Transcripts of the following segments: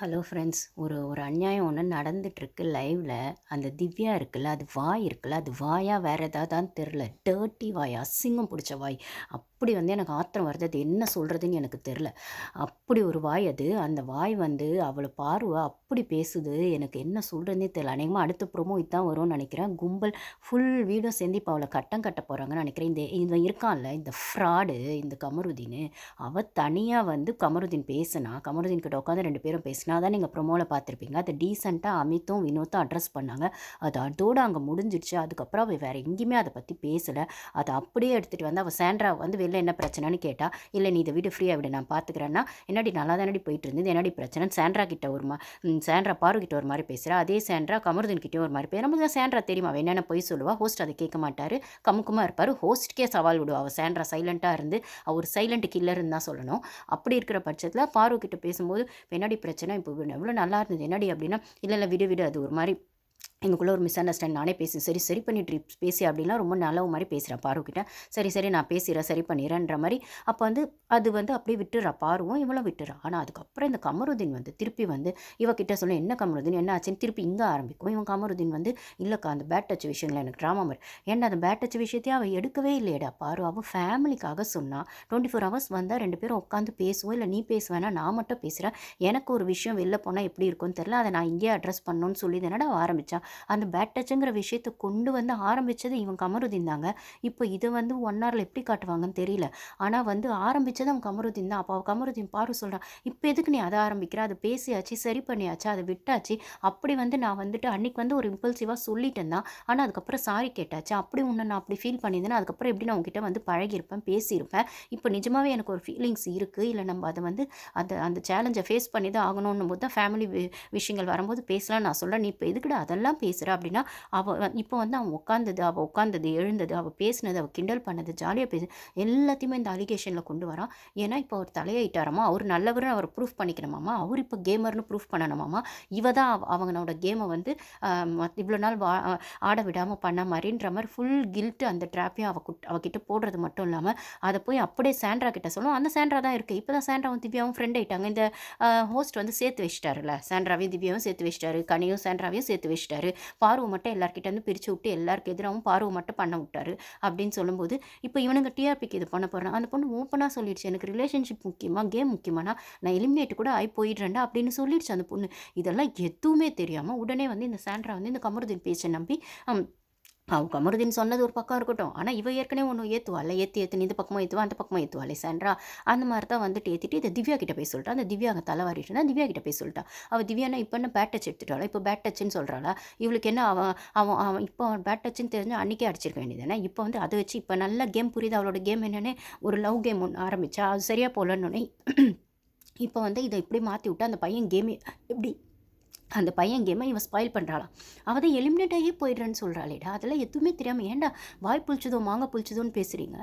Hello friends ஒரு ஒரு அநியாயம் ஒன்று நடந்துகிட்ருக்கு லைவில் அந்த திவ்யா இருக்குல்ல அது வாய் இருக்குல்ல அது வாயா வேறு தான் தெரில டேர்ட்டி வாய் அசிங்கம் பிடிச்ச வாய். அப்படி வந்து எனக்கு ஆத்திரம் வருது. அது என்ன சொல்கிறதுன்னு எனக்கு தெரில அப்படி ஒரு வாய் அது. அந்த வாய் வந்து அவளை பார்வை அப்படி பேசுது. எனக்கு என்ன சொல்கிறதுனே தெரில அநேகமாக அடுத்த ப்ரோமோ இதுதான் வரும்னு நினைக்கிறேன். கும்பல் ஃபுல் வீடும் சேர்ந்து இப்போ அவளை கட்டம் கட்ட போகிறாங்கன்னு நினைக்கிறேன். இந்த இவன் இருக்கான்ல இந்த ஃப்ராடு இந்த கமருதீன். அவள் தனியாக வந்து கமருதீன் பேசினா கமருதீன் கிட்ட உட்காந்து ரெண்டு பேரும் பேசினா தான் நீங்கள் ப்ரொமோவில் பார்த்துருப்பீங்க. அதை டீசெண்டாக அமித்தும் வினோத்தும் அட்ரஸ் பண்ணாங்க. அது அதோடு அங்கே முடிஞ்சிடுச்சு. அதுக்கப்புறம் அவள் வேறு எங்கேயுமே அதை பற்றி பேசலை. அதை அப்படியே எடுத்துகிட்டு வந்து அவள் சேண்ட்ரா வந்து வெளில என்ன பிரச்சனைன்னு கேட்டால் இல்லை நீ இதை வீடு ஃப்ரீயாக விட நான் பார்த்துக்கிறேன்னா என்னடி நல்லா தானடி போயிட்டு இருந்தது என்னடி பிரச்சனை? சேண்ட்ரா கிட்ட ஒரு மா ம், சேண்ட்ரா பாரு கிட்ட ஒரு மாதிரி பேசுகிறா அதே சேண்ட்ரா கமருதன் கிட்டே ஒரு மாதிரி பேர் நமக்கு தான் சேண்ட்ரா தெரியுமா என்னென்ன போய் சொல்லுவா ஹோஸ்ட் அதை கேட்க மாட்டார் கமுக்குமா இருப்பார் ஹோஸ்ட்கே சவால் விடுவா. அவள் சேண்ட்ரா சைலண்ட்டாக இருந்து அவர் சைலண்ட் கில்லர்னு தான் சொல்லணும். அப்படி இருக்கிற பட்சத்தில் பாரு கிட்ட பேசும்போது என்னடி பிரச்சனை? இப்போ எவ்வளோ நல்லா இருந்தது என்னடி? அப்படின்னா இல்லை இல்லை விடு விடு அது ஒரு மாதிரி எங்களுக்குள்ளே ஒரு மிஸ் அண்டர்ஸ்டாண்ட் நானே பேசி சரி சரி பண்ணிட்டு பேசி அப்படின்னா ரொம்ப நல்ல மாதிரி பேசுகிறேன் பாருக்கிட்ட சரி சரி நான் பேசிடுறேன். சரி பண்ணிடுறேன்ற மாதிரி. அப்போ வந்து அது வந்து அப்படியே விட்டுறா பாருவும் இவளும் விட்டுறா. ஆனால் அதுக்கப்புறம் இந்த கமருதீன் வந்து திருப்பி வந்து இவகிட்ட சொல்ல என்ன கமருதீன்? என்ன ஆச்சுன்னு? திருப்பி இங்கே ஆரம்பிக்கும். இவன் கமருதீன் வந்து இல்லைக்கா அந்த பேட் டச் விஷயங்கள் எனக்கு ட்ராமா மாதிரி ஏன்னா அந்த பேட் டச் விஷயத்தையும் அவள் எடுக்கவே இல்லையடா பாரு. அவள் ஃபேமிலிக்காக சொன்னால் டுவெண்ட்டி ஃபோர் ஹவர்ஸ் வந்தால் ரெண்டு பேரும் உட்காந்து பேசுவோம். இல்லை நீ பேசுவேனா நான் மட்டும் பேசுகிறேன் எனக்கு ஒரு விஷயம் வெளில போனால் எப்படி இருக்கும்னு தெரில அதை நான் இங்கேயே அட்ரஸ் பண்ணணும்னு சொல்லி தானடா ஆரம்பித்தான் அந்த பேட் டச்சுங்கிற விஷயத்தை கொண்டு வந்து ஆரம்பித்தது இவன் கமருதீன் தாங்க. இப்போ இதை வந்து ஒன் ஹவரில் எப்படி காட்டுவாங்கன்னு தெரியல. ஆனால் வந்து ஆரம்பித்தது அவன் கமருதீன் தான். அப்போ கமருதீன் பாரு சொல்கிறான் இப்போ எதுக்கு நீ அதை ஆரம்பிக்கிற? அதை பேசியாச்சு சரி பண்ணியாச்சு அதை விட்டாச்சு. அப்படி வந்து நான் வந்துட்டு அன்னைக்கு வந்து ஒரு இம்பல்சிவாக சொல்லிட்டேன் தான். ஆனால் அதுக்கப்புறம் சாரி கேட்டாச்சு. அப்படி ஒன்று நான் அப்படி ஃபீல் பண்ணியிருந்தேன் அதுக்கப்புறம் எப்படி நான் உங்ககிட்ட வந்து பழகியிருப்பேன் பேசியிருப்பேன்? இப்போ நிஜமாகவே எனக்கு ஒரு ஃபீலிங்ஸ் இருக்குது இல்லை நம்ம அதை வந்து அந்த அந்த சேலஞ்சை ஃபேஸ் பண்ணி தான் ஆகணும்னும் போது தான் ஃபேமிலி விஷயங்கள் வரும்போது பேசலாம் நான் சொல்கிறேன் நீ இப்போ எதுக்குடா அதெல்லாம் பேசுகிறா அப்படின்னா அவள் இப்போ வந்து அவன் உட்காந்தது அவள் உட்காந்தது எழுந்தது அவள் பேசினது அவள் கிண்டல் பண்ணது ஜாலியாக பேசு எல்லாத்தையுமே இந்த அலிகேஷனில் கொண்டு வரான். ஏன்னா இப்போ அவர் தலையாயிட்டாராமா? அவர் நல்லவர்னு அவர் ப்ரூஃப் பண்ணிக்கணுமாமா? அவர் இப்போ கேமர்னு ப்ரூஃப் பண்ணணுமாமா? இவ தான் அவ- அவங்களோட கேமை வந்து இவ்வளோ நாள் வா ஆட விடாமல் பண்ண மாதிரின்ற மாதிரி ஃபுல் கில்ட்டு அந்த ட்ராப்பையும் அவ குட் அவகிட்ட போடுறது மட்டும் இல்லாமல் அதை போய் அப்படியே சாண்ட்ரா கிட்ட சொல்லும். அந்த சாண்ட்ரா தான் இருக்குது இப்போ தான் சாண்ட்ராவும் திவ்யாவும் ஃப்ரெண்ட் ஆகிட்டாங்க இந்த ஹோஸ்ட் வந்து சேர்த்து வச்சிட்டாருல சாண்ட்ராவையும் திவ்யாவும் சேர்த்து வச்சிட்டாரு. கனியும் சாண்ட்ராவையும் சேர்த்து வச்சிட்டாரு. பார்வை மட்டும் எல்லார்கிட்ட வந்து பிரித்து விட்டு எல்லாருக்கு எதிராகவும் பார்வை மட்டும் பண்ண விட்டாரு அப்படின்னு சொல்லும்போது இப்போ இவனுங்க டிஆர்பிக்கு இது பண்ண போகிறேன் அந்த பொண்ணு ஓப்பனாக சொல்லிடுச்சு. எனக்கு ரிலேஷன்ஷிப் முக்கியமாக கேம் முக்கியமானா நான் எலிமினேட் கூட ஆகி போயிடுறேன்டா அப்படின்னு சொல்லிடுச்சு அந்த பொண்ணு. இதெல்லாம் எதுவுமே தெரியாமல் உடனே வந்து இந்த சாண்ட்ரா வந்து இந்த கமருதீன் பேச்சை நம்பி அவன் கமருதீன் சொன்னது ஒரு பக்கம் இருக்கட்டும். ஆனால் இவ ஏற்கனவே ஒன்று ஏற்றுவாள் ஏற்றி ஏற்றி இந்த பக்கமாக ஏற்றுவா அந்த பக்கமாக ஏற்றுவாளே சாண்ட்ரா அந்த மாதிரி தான் வந்துட்டு ஏற்றிட்டு இதை திவ்யா கிட்ட போய் சொல்லிட்டா அந்த திவ்யா அங்கே தலைவாரிட்டு இருந்தா திவ்யா கிட்ட போய் சொல்லிட்டா அவள் திவ்யானா இப்போ என்ன பேட் டச் எடுத்துட்டாளா? இப்போ பேட் டச்சுன்னு சொல்கிறாளா இவளுக்கு என்ன அவன் அவன் அவன் இப்போ அவன் பேட் டச்சுன்னு தெரிஞ்சு அன்றைக்கே அடிச்சிருக்க வேண்டியதானே இப்போ வந்து அதை வச்சு இப்போ நல்ல கேம் புரியுது. அவளோட கேம் என்னன்னு ஒரு லவ் கேம் ஒன்று ஆரம்பித்தா அது சரியாக போகலன்னு இப்போ வந்து இதை இப்படி மாற்றி விட்டு அந்த பையன் கேமே எப்படி அந்த பையன் கேமை இவன் ஸ்பாயில் பண்ணுறாளாம் அவள் தான் எலிமினேட் ஆகி போயிடுறேன்னு சொல்கிறாளேடா அதெல்லாம் எதுவுமே தெரியாமல் ஏன்டா வாய் புளிச்சதோ மாங்க புளிச்சதோன்னு பேசுகிறீங்க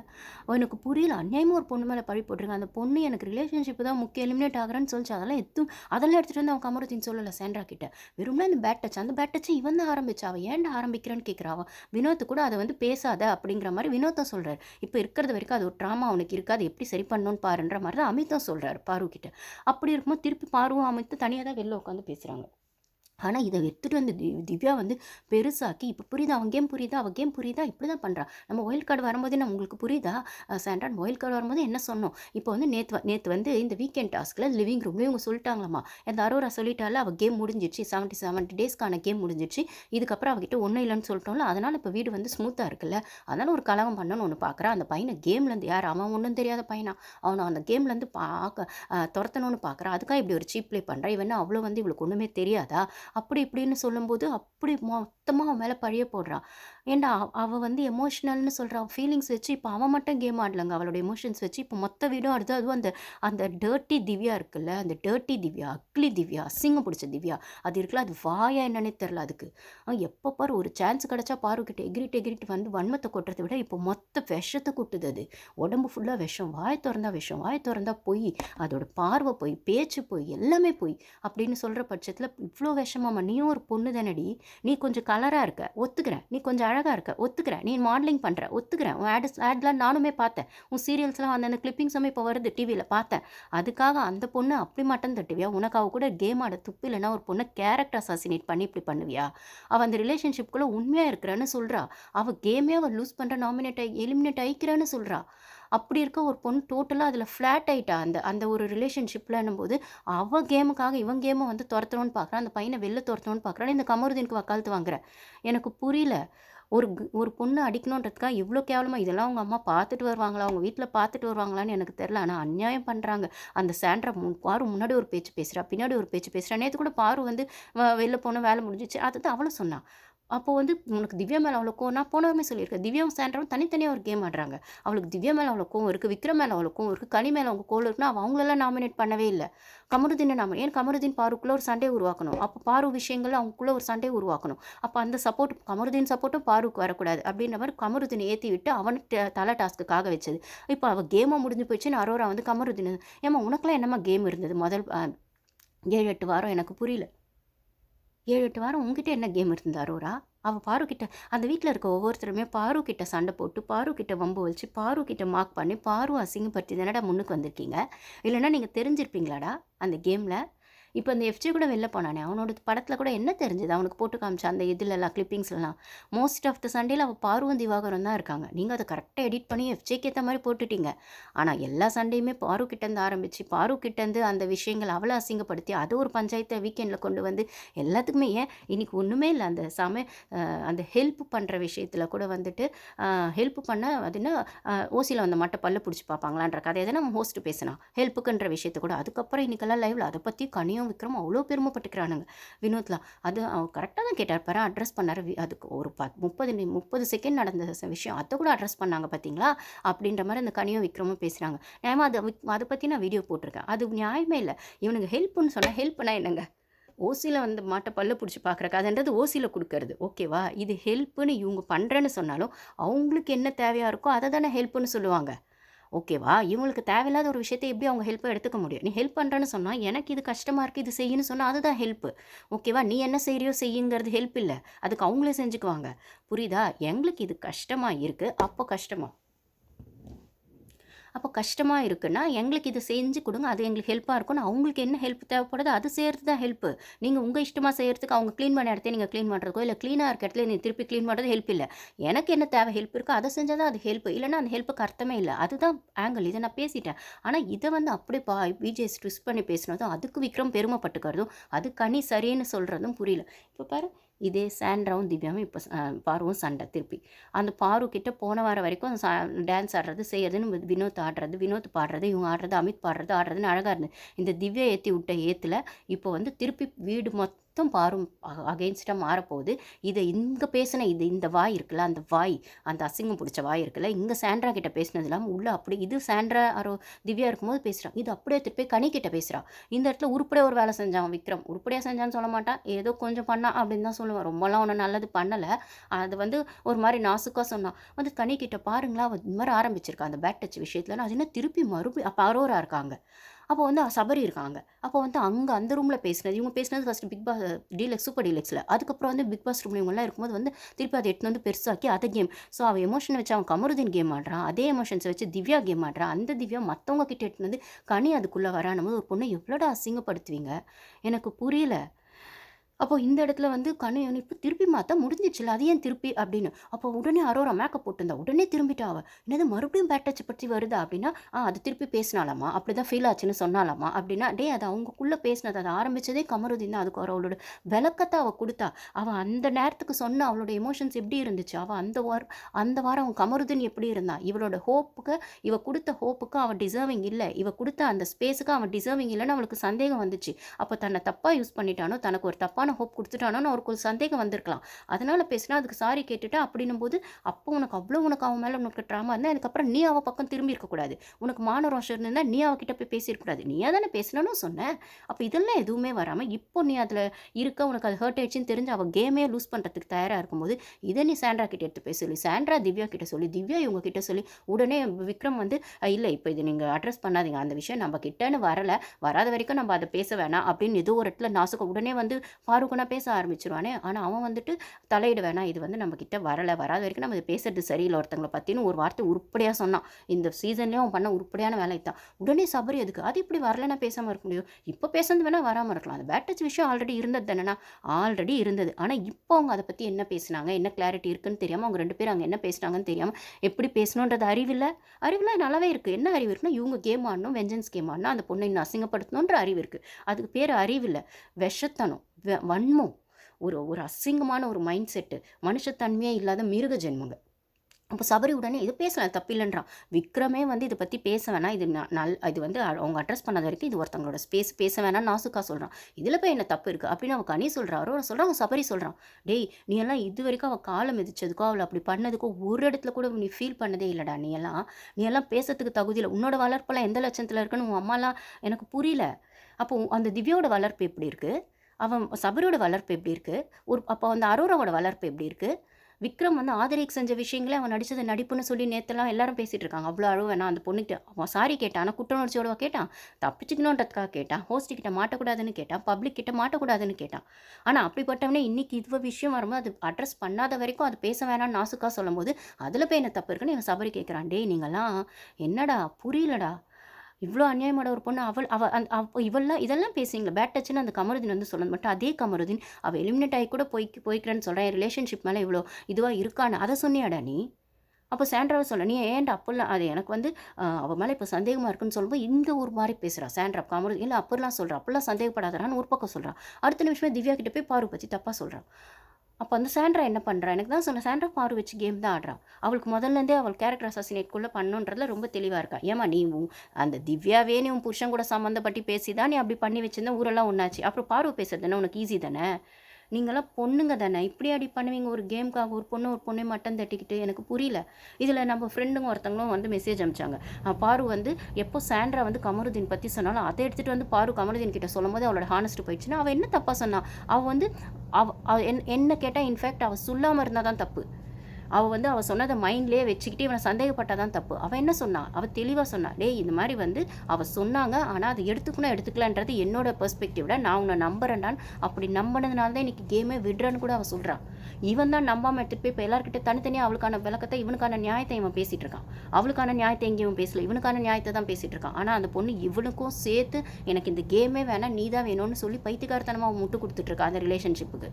எனக்கு புரியல? அநியாயமாக ஒரு பொண்ணு மேலே பழி போட்டுருங்க. அந்த பொண்ணு எனக்கு ரிலேஷன்ஷிப் தான் முக்கியம். எலிமினேட் ஆகிறேன்னு சொல்லிச்சு. அதெல்லாம் எதுவும் அதெல்லாம் எடுத்துகிட்டு வந்து அவன் கமரத்தின் சொல்லலை சேண்ட்ரா கிட்ட. வெறும்னா இந்த பேட் டச் அந்த பேட் டச்சு இவன் தான் ஆரம்பிச்சா. அவள் ஏன்டா ஆரம்பிக்கிறான்னு கேட்குறா அவன். வினோத் கூட அதை வந்து பேசாத அப்படிங்கிற மாதிரி வினோத் தான் சொல்கிறார் இப்போ இருக்கிறது வரைக்கும் அது ஒரு ட்ராமா அவனுக்கு இருக்காது எப்படி சரி பண்ணணும்னு பாருன்ற மாதிரி தான் அமித் தான் சொல்கிறார் பாரு கிட்ட. அப்படி இருக்கும்போது திருப்பி பாருவும் அமித்து தனியாக தான் வெளில உட்காந்து பேசுகிறாங்க ஆனால் இதை எடுத்துகிட்டு வந்து தி- திவ்யா வந்து பெருசாக்கி இப்போ புரியுதா? அவன் கேம் புரியுதா? அவள் கேம் புரியுதா? இப்படி தான் பண்ணுறான் நம்ம ஒயில் கார்டு வரும்போதே நம்ம உங்களுக்கு புரியுதா? சாண்ட்ரான் ஒயில் கார்டு வரும்போது என்ன சொன்னோம்? இப்போ வந்து நேற்று நேற்று வந்து இந்த வீக்கெண்ட் டாஸ்கில் லிவிங் ரூம்லேயும் இவங்க சொல்லிட்டாங்களாம்மா இந்த அரோரா சொல்லிட்டால அவள் கேம் முடிஞ்சிச்சு செவன்ட்டி செவன்ட்டி டேஸ்க்கான கேம் முடிஞ்சிச்சு இதுக்கப்புறம் அவகிட்ட ஒன்றும் இல்லைன்னு சொல்லிட்டோம்ல அதனால் இப்போ வீடு வந்து ஸ்மூத்தாக இருக்குல்ல? அதனால் ஒரு கலகம் பண்ணணும்னு ஒன்று பார்க்குறான் அந்த பையனை கேம்லேருந்து யார் அவன் ஒன்றும் தெரியாத பையனா? அவனை அந்த கேம்லேருந்து பார்க்க துரத்தணும்னு பார்க்குறான் அதுக்காக இப்படி ஒரு சீப் ப்ளே பண்ணுறான் இவன் அவ்வளோ வந்து இவளுக்கு ஒன்றுமே தெரியாதா? அப்படி இப்படின்னு சொல்லும்போது அப்படி மொத்தமாக அவன் மேலே பழிய போடுறான் ஏன்டா அவள் வந்து எமோஷ்னல்னு சொல்கிறான் ஃபீலிங்ஸ் வச்சு இப்போ அவன் மட்டும் கேம் ஆடலங்க. அவளோட எமோஷன்ஸ் வச்சு இப்போ மொத்த வீடும் அடுத்து அதுவும் அந்த அந்த டர்ட்டி திவ்யா இருக்குல்ல அந்த டர்ட்டி திவ்யா அக்லி திவ்யா அசிங்கம் பிடிச்ச திவ்யா அது இருக்குல்ல அது வாயா என்னன்னே தெரில அதுக்கு. எப்போ பாரு ஒரு சான்ஸ் கிடச்சா பாருக்கிட்ட எகிரிட்டு எகிரிட்டு வந்து வன்மத்தை கொட்டுறதை விட இப்போ மொத்த விஷத்தை கொட்டுது அது. உடம்பு ஃபுல்லாக விஷம் வாய் திறந்தா விஷம் வாய் திறந்தா பொய் அதோட பார்வை போய் பேச்சு போய் எல்லாமே போய் அப்படின்னு சொல்கிற பட்சத்தில் இவ்வளோ விஷம் கஷ்டமாம்மா நீயும் ஒரு பொண்ணு தானடி. நீ கொஞ்சம் கலராக இருக்க ஒத்துக்கிறேன். நீ கொஞ்சம் அழகாக இருக்க ஒத்துக்கிறேன். நீ மாடலிங் பண்ணுற ஒத்துக்கிறேன். உன் ஆட் ஆட்லாம் நானுமே பார்த்தேன். உன் சீரியல்ஸ்லாம் அந்தந்த கிளிப்பிங்ஸுமே இப்போ வருது டிவியில் பார்த்தேன். அதுக்காக அந்த பொண்ணு அப்படி மட்டும் தட்டுவியா? உனக்காக கூட கேம் ஆட துப்பு இல்லைன்னா ஒரு பொண்ணை கேரக்டர் அசாசினேட் பண்ணி இப்படி பண்ணுவியா? அவள் அந்த ரிலேஷன்ஷிப்குள்ளே உண்மையாக இருக்கிறான்னு சொல்கிறா அவள் கேமே அவள் லூஸ் பண்ணுற நாமினேட் ஆகி எலிமினேட் ஆகிக்கிறான்னு சொல்கிறா அப்படி இருக்க ஒரு பொண்ணு டோட்டலாக அதில் ஃப்ளாட் ஆயிட்டா அந்த அந்த ஒரு ரிலேஷன்ஷிப்பில் போது அவள் கேமுக்காக இவன் கேமை வந்து துரத்தணும்னு பார்க்குறான் அந்த பையனை வெளில துரத்தணும்னு பார்க்குறான் இந்த கமருதீனுக்கு வக்காலத்து வாங்குற எனக்கு புரியல ஒரு ஒரு பொண்ணு அடிக்கணுன்றதுக்காக இவ்வளோ கேவலமாக இதெல்லாம் அவங்க அம்மா பார்த்துட்டு வருவாங்களா அவங்க வீட்டில் பார்த்துட்டு வருவாங்களான்னு எனக்கு தெரில ஆனால் அநியாயம் பண்ணுறாங்க அந்த சாண்ட்ரா மு பாரு முன்னாடி ஒரு பேச்சு பேசுகிறா பின்னாடி ஒரு பேச்சு பேசுகிறா நேற்று கூட பாரு வந்து வெளில போனால் வேலை முடிஞ்சிச்சு. அதுதான் அவளும் சொன்னான் அப்போது வந்து உனக்கு திவ்யா மேலே அவ்வளோ கோவம் நான் போனவருமே சொல்லியிருக்கேன் திவ்யாவும் சாண்ட்ராவும் தனித்தனியாக ஒரு கேம் ஆடுறாங்க. அவளுக்கு திவ்யா மேலே அவ்வளோ கோவம் இருக்குது விக்ரம் மேலே அவ்வளோ கோவம் இருக்குது கனி மேலே அவங்க கோவில் இருக்குன்னா அவள் அவங்களெல்லாம் நாமினேட் பண்ணவே இல்லை. கமருதீனை நாம ஏன் கமருதீன் பாருக்குள்ளே ஒரு சண்டே உருவாக்கணும்? அப்போ பாரு விஷயங்கள் அவங்களுக்குள்ளே ஒரு சண்டே உருவாக்கணும். அப்போ அந்த சப்போர்ட் கமருதீன் சப்போர்ட்டும் பாருக்கு வரக்கூடாது. அப்படின்ற மாதிரி கமருதீனை ஏற்றி விட்டு அவனுக்கு ட- தலை டாஸ்க்குக்காக வச்சது. இப்போ அவள் கேமாக முடிஞ்சு போயிடுச்சுன்னு அரோரா வந்து கமருதீன் ஏமா உனக்குலாம் என்னம்மா கேம் இருந்தது? முதல் ஏழு எட்டு வாரம் எனக்கு புரியல. ஏழு எட்டு வாரம் உங்ககிட்ட என்ன கேம் இருந்தது அரோரா? அவள் பாருக்கிட்ட அந்த வீட்டில் இருக்க ஒவ்வொருத்தருமே பாருக்கிட்ட சண்டை போட்டு பாருக்கிட்ட வம்பு வச்சு பாருக்கிட்ட மார்க் பண்ணி பாரு அசிங்கப்படுத்தி தானடா முன்னுக்கு வந்திருக்கீங்க? இல்லைன்னா நீங்கள் தெரிஞ்சிருப்பீங்களாடா அந்த கேமில் இப்போ அந்த எஃப்ஜே கூட வெளில போனானே அவனோட படத்தில் கூட என்ன தெரிஞ்சது? அவனுக்கு போட்டு காமிச்சா அந்த இதுலலாம் கிளிப்பிங்ஸ்லாம் மோஸ்ட் ஆஃப் த சண்டேல அவள் பார்வன் திவாகரம் தான் இருக்காங்க. நீங்கள் அதை கரெக்டாக எடிட் பண்ணி எஃப்ஜேக்கு ஏற்ற மாதிரி போட்டுட்டீங்க. ஆனால் எல்லா சண்டையுமே பாரு கிட்டேருந்து ஆரம்பித்து பாரு கிட்டேருந்து அந்த விஷயங்கள் அவ்வளோ அசிங்கப்படுத்தி அது ஒரு பஞ்சாயத்தை வீக்கெண்டில் கொண்டு வந்து எல்லாத்துக்குமே ஏன்? இன்றைக்கி ஒன்றுமே இல்லை. அந்த சம அந்த ஹெல்ப் பண்ணுற விஷயத்தில் கூட வந்துட்டு ஹெல்ப் பண்ண அது என்ன ஓசியில் வந்த மட்டை பல்ல பிடிச்சி பார்ப்பாங்களான்ற கதையை தான் நம்ம ஹோஸ்ட் பேசினா ஹெல்ப்புக்குன்ற விஷயத்தை கூட. அதுக்கப்புறம் இன்னைக்கெல்லாம் லைவில் அதை பற்றி விஜயும் விக்ரம் அவ்வளோ பெருமைப்பட்டுக்கிறானுங்க வினோத்லாம் அது அவர் கரெக்டாக தான் கேட்டார் பாரு அட்ரஸ் பண்ணார். வி- அதுக்கு ஒரு பத் முப்பது நி- முப்பது செகண்ட் நடந்த விஷயம் அதை கூட அட்ரஸ் பண்ணாங்க பார்த்தீங்களா அப்படின்ற மாதிரி அந்த கனியும் விக்ரமும் பேசுகிறாங்க நியாயமாக அதை அதை பற்றி நான் வீடியோ போட்டிருக்கேன். அது நியாயமே இல்லை. இவனுங்க ஹெல்ப்னு சொன்னால் ஹெல்ப்னா என்னங்க? ஓசியில் வந்து மாட்டை பல்ல பிடிச்சி பார்க்குற கதைன்றது ஓசியில் கொடுக்கறது. ஓகேவா இது ஹெல்ப்புன்னு இவங்க பண்ணுறேன்னு சொன்னாலும் அவங்களுக்கு என்ன தேவையாக இருக்கோ அதை தானே ஹெல்ப்புன்னு சொல்லுவாங்க. ஓகேவா? இவங்களுக்கு தேவையில்லாத ஒரு விஷயத்தை எப்படி அவங்க ஹெல்ப்பை எடுத்துக்க முடியும்? நீ ஹெல்ப் பண்ணுறேன்னு சொன்னால் எனக்கு இது கஷ்டமாக இருக்குது இது செய்யுன்னு சொன்னால் அதுதான் ஹெல்ப்பு ஓகேவா? நீ என்ன செய்கிறியோ செய்யுங்கிறது ஹெல்ப் இல்லை. அதுக்கு அவங்களே செஞ்சுக்குவாங்க. புரியுதா? எங்களுக்கு இது கஷ்டமாக இருக்குது அப்போ கஷ்டமா? அப்போ கஷ்டமாக இருக்குன்னா எங்களுக்கு இது செஞ்சு கொடுங்க அது எங்களுக்கு ஹெல்ப்பாக இருக்கும்னு அவங்களுக்கு என்ன ஹெல்ப் தேவைப்படுதோ அது செய்கிறது தான் ஹெல்ப்பு நீங்கள் உங்கள் இஷ்டமாக செய்கிறதுக்கு அவங்க க்ளீன் பண்ண இடத்த நீங்கள் க்ளீன் பண்ணுறதுக்கோ இல்லை க்ளீனாக இருக்க இடத்துல நீ திருப்பி க்ளீன் பண்ணுறது ஹெல்ப் இல்லை. எனக்கு என்ன தேவை ஹெல்ப் இருக்கோ அதை செஞ்சால் தான் அது ஹெல்ப் இல்லைன்னா அந்த ஹெல்ப்புக்கு அர்த்தமே இல்லை. அதுதான் ஆங்கிள் இதை நான் பேசிட்டேன். ஆனால் இதை வந்து அப்படியே பா விஜய் ட்விஸ்ட் பண்ணி பேசினதும் அதுக்கு விக்ரம் பெருமைப்பட்டுக்கிறதும் அது கனி சரின்னு சொல்கிறதும் புரியல. இப்போ பாரு இதே சாண்ட்ராவும் திவ்யாவும் இப்போ பாருவும் சண்டை திருப்பி. அந்த பாரு கிட்ட போன வாரம் வரைக்கும் டான்ஸ் ஆடுறது செய்யறதுன்னு வினோத் ஆடுறது வினோத் பாடுறது இவங்க ஆடுறது அமித் பாடுறது ஆடுறதுன்னு அழகாக இருந்தது. இந்த திவ்யா ஏற்றி விட்ட ஏத்தில் இப்போ வந்து திருப்பி வீடு மொத்தம் பாரும் அகெயின்ஸ்டாக மாறப்போகுது. இதை இங்கே பேசின இது இந்த வாய் இருக்குல்ல அந்த வாய் அந்த அசிங்கம் பிடிச்ச வாய் இருக்குல்ல இங்கே சாண்ட்ரா கிட்ட பேசினது இல்லாமல் உள்ளே அப்படி இது சாண்ட்ரா அரோ திவ்யா இருக்கும்போது பேசுகிறான் இது அப்படியே திருப்பி கனி கிட்ட பேசுகிறான் இந்த இடத்துல உருப்படியாக ஒரு வேலை செஞ்சான் விக்ரம். உருப்படியாக செஞ்சான்னு சொல்ல மாட்டான். ஏதோ கொஞ்சம் பண்ணா அப்படின்னு தான் சொல்லுவான். ரொம்பலாம் ஒன்றும் நல்லது பண்ணலை. அது வந்து ஒரு மாதிரி நாசுக்காக சொன்னான். வந்து கனி கிட்ட பாருங்களா இந்த மாதிரி ஆரம்பிச்சிருக்கா. அந்த பேட் டச் விஷயத்தில். அது என்ன திருப்பி மறுபடியும் அப்போ அரோரா இருக்காங்க. அப்போ வந்து சபரி இருக்காங்க. அப்போ வந்து அங்கே அந்த ரூமில் பேசினது இவங்க பேசினது first big boss deluxe super டீலக்ஸில் அதுக்கப்புறம் வந்து பிக் பாஸ் ரூம்ல இவங்கெல்லாம் இருக்கும்போது வந்து திருப்பி அதை எடுத்துன்னு வந்து பெருசாக்கி அதை கேம் ஸோ அவன் எமோஷனை வச்சு அவன் கமருதீன் கேம் ஆடுறான். அதே எமோஷன்ஸை வச்சு திவ்யா கேம் ஆடுறான். அந்த திவ்யா மற்றவங்க கிட்ட எடுத்துன்னு வந்து கனி அதுக்குள்ளே வரானும் போது ஒரு பொண்ணை எவ்வளோடா அசிங்கப்படுத்துவீங்க? எனக்கு புரியல. அப்போ இந்த இடத்துல வந்து கண்ணு இப்போ திருப்பி மாற்ற முடிஞ்சிச்சுல அது ஏன் திருப்பி அப்படின்னு? அப்போ உடனே அரோரா மேக்கப் போட்டிருந்தா உடனே திரும்பிட்டா அவள் என்னது மறுபடியும் பேட் பற்றி வருதா அப்படின்னா ஆ அது திருப்பி பேசினாலாமா? அப்படி தான் ஃபீல் ஆச்சுன்னு சொன்னாலாமா? அப்படின்னா டே அது அவங்கக்குள்ளே பேசினது அதை ஆரம்பித்ததே கமருதீன் தான் அதுக்கு ஒரு அவளோட விளக்கத்தை அவள் கொடுத்தா. அவள் அந்த நேரத்துக்கு சொன்ன அவளோட எமோஷன்ஸ் எப்படி இருந்துச்சு? அவள் அந்த வாரம் அந்த வாரம் அவன் கமருதீன் எப்படி இருந்தா? இவளோட ஹோப்புக்கு இவ கொடுத்த ஹோப்புக்கு அவள் டிசர்விங் இல்லை. இவ கொடுத்த அந்த ஸ்பேஸுக்கு அவன் டிசர்விங் இல்லைன்னு அவளுக்கு சந்தேகம் வந்துச்சு. அப்போ தன்னை தப்பாக யூஸ் பண்ணிட்டானோ தனக்கு ஒரு தப்பான ஹோப் கொடுத்துட்டானோன்னு அவருக்கு ஒரு சந்தேகம் வந்திருக்கலாம். அதனால பேசினா அதுக்கு சாரி கேட்டுட்டு அப்படின்னும் போது அப்போ உனக்கு அவ்வளோ உனக்கு அவன் மேலே உனக்கு ட்ராமா இருந்தால் அதுக்கப்புறம் நீ அவள் பக்கம் திரும்பி இருக்கக்கூடாது உனக்கு மான ரோஷம் இருந்தால் நீ அவகிட்ட போய் பேசியிருக்கூடாது நீயா தானே பேசணும்னு சொன்னேன் அப்போ இதெல்லாம் எதுவுமே வராமல் இப்போ நீ அதில் இருக்க உனக்கு அது ஹர்ட் ஆயிடுச்சுன்னு தெரிஞ்சு அவள் கேமே லூஸ் பண்ணுறதுக்கு தயாராக இருக்கும்போது இதை நீ சாண்ட்ரா கிட்ட எடுத்து போய் சொல்லி சாண்ட்ரா திவ்யா கிட்ட சொல்லி. திவ்யா இவங்க கிட்ட சொல்லி உடனே விக்ரம் வந்து இல்லை இப்போ இது நீங்கள் அட்ரஸ் பண்ணாதீங்க. அந்த விஷயம் நம்ம கிட்டன்னு வரலை. வராத வரைக்கும் நம்ம அதை பேச வேணாம். அப்படின்னு ஏதோ ஒரு இடத்துல நாசுக்கு உடனே வந்து பாரு பேச ஆரம்பிச்சிருவானே. ஆனால் அவன் வந்துட்டு தலையிட வேணாம் இது வந்து நம்மக்கிட்ட வரலை வராத வரைக்கும் நம்ம இது பேசுறது சரியில்லை. ஒருத்தங்களை பற்றினு ஒரு வார்த்தை உருப்படியாக சொன்னான். இந்த சீசன்லேயும் அவன் பண்ண உருப்படியான வேலை தான் உடனே சபரி எதுக்கு அது இப்படி வரலன்னா பேசாமல் இருக்க முடியும். இப்போ பேசுறது வேணால் வராமல் இருக்கலாம். அந்த பேட்டச் விஷயம் ஆல்ரெடி இருந்தது தானேண்ணா? ஆல்ரெடி இருந்தது. ஆனால் இப்போ அவங்க அதை பற்றி என்ன பேசுனாங்க? என்ன கிளாரிட்டி இருக்குன்னு தெரியாமல் அவங்க ரெண்டு பேரும் அங்கே என்ன பேசினாங்கன்னு தெரியாமல் எப்படி பேசணுன்றது அறிவில்லை அறிவில் நல்லாவே இருக்குது என்ன அறிவு இருக்குன்னா இவங்க கேம் ஆடணும் வெஞ்சன்ஸ் கேம் ஆடணும் அந்த பொண்ணை இன்னும் அசிங்கப்படுத்தணுன்ற அறிவு இருக்குது அதுக்கு பேர் அறிவில்லை விஷத்தனம். வெ- வன்மம் ஒரு ஒரு அசிங்கமான ஒரு மைண்ட் செட்டு மனுஷத்தன்மையே இல்லாத மிருக ஜென்மங்க அப்போ சபரி உடனே இது பேசலாம் தப்பில்லைன்றான் விக்ரமே வந்து இதை பற்றி பேச வேணாம். இது ந- நல் இது வந்து அவங்க அட்ரஸ் பண்ணாத வரைக்கும் இது ஒருத்தங்களோட ஸ்பேஸ் பேச வேணாம் நாசுக்கா சொல்கிறான் இதில் போய் என்ன தப்பு இருக்குது அப்படின்னு அவன் கனி சொல்கிறான் அவரும் சொல்கிறான் அவன் சபரி சொல்கிறான் டேய் நீ எல்லாம் இது வரைக்கும் அவள் காலம் மிதிச்சதுக்கோ அவளை அப்படி பண்ணதுக்கோ ஒரு இடத்துல கூட நீ ஃபீல் பண்ணதே இல்லைடா. நீ எல்லாம் நீ எல்லாம் பேசுறதுக்கு தகுதியில் உன்னோட வளர்ப்பெல்லாம் எந்த லட்சத்தில் இருக்குன்னு உன் அம்மாலாம் எனக்கு புரியல. அப்போ அந்த திவ்யாவோட வளர்ப்பு எப்படி இருக்குது அவன் சபரியோட வளர்ப்பு எப்படி இருக்குது ஒரு அப்போ அந்த அரோராவோட வளர்ப்பு எப்படி இருக்குது விக்ரம் வந்து ஆதரிக்கு செஞ்ச விஷயங்களே அவன் நடித்தது நடிப்புன்னு சொல்லி நேற்றுலாம் எல்லாரும் பேசிகிட்டு இருக்காங்க. அவ்வளோ அழுவ வேணாம். அந்த பொண்ணுகிட்ட அவன் சாரி கேட்டான். ஆனால் குற்றணர்ச்சியோட கேட்டான்? தப்பிச்சுக்கணுன்றதுக்காக கேட்டான். ஹோஸ்ட் கிட்ட மாட்டக்கூடாதுன்னு கேட்டான். பப்ளிக் கிட்ட மாட்டக்கூடாதுன்னு கேட்டான். ஆனால் அப்படிப்பட்டவனே இன்னைக்கு இவ்வளோ விஷயம் வரும்போது அது அட்ரஸ் பண்ணாத வரைக்கும் அது பேச வேணாம்னு நாசுக்கா சொல்லும்போது அதில் போய் என்ன தப்பு இருக்குன்னு இவன் சபரி கேட்குறான் டேய் நீங்களாம் என்னடா? புரியலடா? இவ்வளோ அநியாயமான ஒரு பொண்ணு அவள் அவள் அந்த அவ இவெல்லாம் இதெல்லாம் பேசுவீங்களா பேட் டச்சுன்னு அந்த கமருதீன் வந்து சொல்லணும் மட்டும் அதே கமருதீன் அவள் எலிமினேட் ஆகி கூட போய் போய்க்கிறேன்னு சொல்கிறேன் ரிலேஷன்ஷிப் மேலே இவ்வளோ இதுவாக இருக்கான்னு அதை சொன்னியாடா நீ? அப்போ சாண்ட்ராவை சொல்ல நீ ஏன்டா அப்போல்லாம் அது எனக்கு வந்து அவள் மேலே இப்போ சந்தேகமாக இருக்குன்னு சொல்லும்போது இந்த ஒரு மாதிரி பேசுகிறா சாண்ட்ரா கமருதீன் இல்லை அப்போல்லாம் சொல்கிறா அப்போல்லாம் சந்தேகப்படாதான்னு ஒரு பக்கம் சொல்கிறா அடுத்த நிமிஷமே திவ்யா கிட்டே போய் பாரு பற்றி தப்பாக சொல்கிறா அப்போ அந்த சாண்ட்ரா என்ன பண்ணுறா எனக்கு தான் சொன்ன சாண்ட்ரா பாரு வச்சு கேம் தான் ஆடுறா. அவளுக்கு முதல்லேருந்தே அவள் கேரக்டர் அசாசினேட்குள்ளே பண்ணுன்றதுல ரொம்ப தெளிவாக இருக்கா. ஏமா நீ அந்த திவ்யாவே நீ உன் புருஷன் கூட சம்மந்தப்பட்டு பேசி தான் நீ அப்படி பண்ணி வச்சிருந்தா ஊரெல்லாம் ஒன்றாச்சு அப்புறம் பார்வை பேசுறது தானே? உனக்கு ஈஸி தானே? நீங்களாம் பொண்ணுங்க தானே? இப்படி அடி பண்ணுவீங்க ஒரு கேமுக்காக ஒரு பொண்ணு ஒரு பொண்ணை மட்டன் தட்டிக்கிட்டு எனக்கு புரியல. இதில் நம்ம ஃப்ரெண்டுங்க ஒருத்தங்களும் வந்து மெசேஜ் அனுப்பிச்சாங்க பாரு வந்து எப்போ சாண்ட்ரா வந்து கமருதீன் பற்றி சொன்னாலும் அதை எடுத்துகிட்டு வந்து பாரு கமருதீன் கிட்ட சொல்லும் போது அவளோட ஹானஸ்ட் போயிடுச்சுன்னா அவள் என்ன தப்பாக சொன்னான் அவள் வந்து அவ அவ என்ன கேட்டால் இன்ஃபேக்ட் அவள் சொல்லாமல் இருந்தால் தான் தப்பு. அவள் வந்து அவள் சொன்னதை மைண்ட்லேயே வச்சுக்கிட்டு இவனை சந்தேகப்பட்டால் தான் தப்பு. அவள் என்ன சொன்னா? அவள் தெளிவாக சொன்னா டேய் இந்த மாதிரி வந்து அவள் சொன்னாங்க ஆனால் அதை எடுத்துக்கணும் எடுத்துக்கலான்றது என்னோட பெர்ஸ்பெக்டிவில் நான் உன்னை நம்புறேன்டான் அப்படி நம்பினதுனால தான் இன்றைக்கி கேமே விடுறேன்னு கூட அவள் சொல்கிறான் இவன் தான் நம்பாமல் எடுத்துகிட்டு போய் இப்போ எல்லாருக்கிட்ட தனித்தனியாக அவளுக்கான விளக்கத்தை இவனுக்கான நியாயத்தை இவன் பேசிகிட்டு இருக்கான். அவளுக்கான நியாயத்தை எங்கேயும் பேசல. இவனுக்கான நியாயத்தை தான் பேசிகிட்டு இருக்கான். ஆனால் அந்த பொண்ணு இவனுக்கும் சேர்த்து எனக்கு இந்த கேமே வேணாம் நீ தான் வேணும்னு சொல்லி பைத்தியக்காரத்தனமாக அவன் முட்டு கொடுத்துட்ருக்கா அந்த ரிலேஷன்ஷிப்புக்கு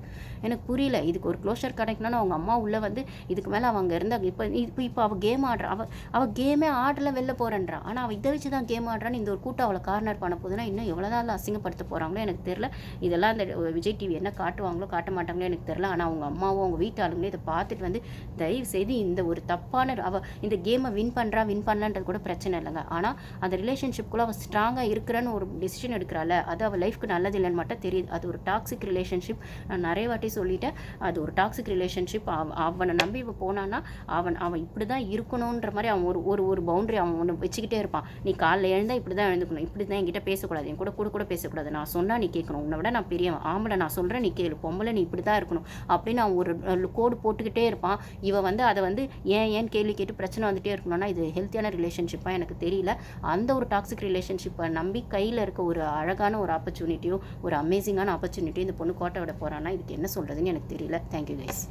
எனக்கு புரியல. இதுக்கு ஒரு க்ளோஷர் கிடைக்கணும்னு அவங்க அம்மா உள்ளே வந்து இதுக்கு மேலே அவங்க இருந்தா இப்போ இப்போ இப்போ அவள் கேம் ஆடுறா. அவள் அவள் கேமே ஆடல வெளில போகிறன்றா ஆனால் அவள் இதை வச்சு தான் கேம் ஆடுறான்னு இந்த ஒரு கூட்டம் அவளை கார்னர் பண்ண போதுன்னா இன்னும் எவ்வளோ அசிங்கப்படுத்த போகிறாங்களோ எனக்கு தெரில இதெல்லாம் அந்த விஜய் டிவி என்ன காட்டுவாங்களோ காட்ட மாட்டாங்களோ எனக்கு தெரில ஆனால் அவங்க அம்மா அம்மாவோ அவங்க வீட்டு ஆளுங்களே இதை பார்த்துட்டு வந்து தயவு செய்து இந்த ஒரு தப்பான அவள் இந்த கேமை வின் பண்ணுறா வின் பண்ணலான்றது கூட பிரச்சனை இல்லைங்க. ஆனால் அந்த ரிலேஷன்ஷிப்குள்ளே அவள் ஸ்ட்ராங்காக இருக்கிறான்னு ஒரு டிசிஷன் எடுக்கிறாள் அது அவள் லைஃப்க்கு நல்லது இல்லைன்னு மட்டும் தெரியுது. அது ஒரு டாக்ஸிக் ரிலேஷன்ஷிப் நான் நிறைய வாட்டி சொல்லிட்டேன். அது ஒரு டாக்ஸிக் ரிலேஷன்ஷிப் அவனை நம்பி இவன் போனான்னா அவன் அவன் இப்படி தான் இருக்கணுன்ற மாதிரி அவன் ஒரு ஒரு ஒரு பவுண்டரி அவன் ஒன்று வச்சுக்கிட்டே இருப்பான். நீ காலைல எழுந்தா இப்படி தான் எழுந்துக்கணும். இப்படி தான் என்கிட்ட பேசக்கூடாது. என் கூட கூட கூட பேசக்கூடாது. நான் சொன்னால் நீ கேட்கணும். உன்னை விட நான் பெரியவன். ஆம்பளை நான் சொல்கிறேன் நீ கேளு. பொம்பளை நீ இப்படி தான் இருக்கணும். அப்படின்னு அவன் ஒரு கோடு போட்டுக்கிட்டே இருப்பான். இவன் வந்து அதை வந்து ஏன் ஏன் கேள்வி கேட்டு பிரச்சனை வந்துட்டே இருக்கணும்னா இது ஹெல்த்தியான ரிலேஷன்ஷிப்பாக எனக்கு தெரியல. அந்த ஒரு டாக்ஸிக் ரிலேஷன்ஷிப்பை நம்பி கையில் இருக்க ஒரு அழகான ஒரு ஆப்பர்ச்சுனிட்டியும் ஒரு அமேசிங்கான ஆப்பர்ச்சுனிட்டியும் இந்த பொண்ணு கோட்டை விட போகிறான்னா இதுக்கு என்ன சொல்கிறதுன்னு எனக்கு தெரியல. Thank you guys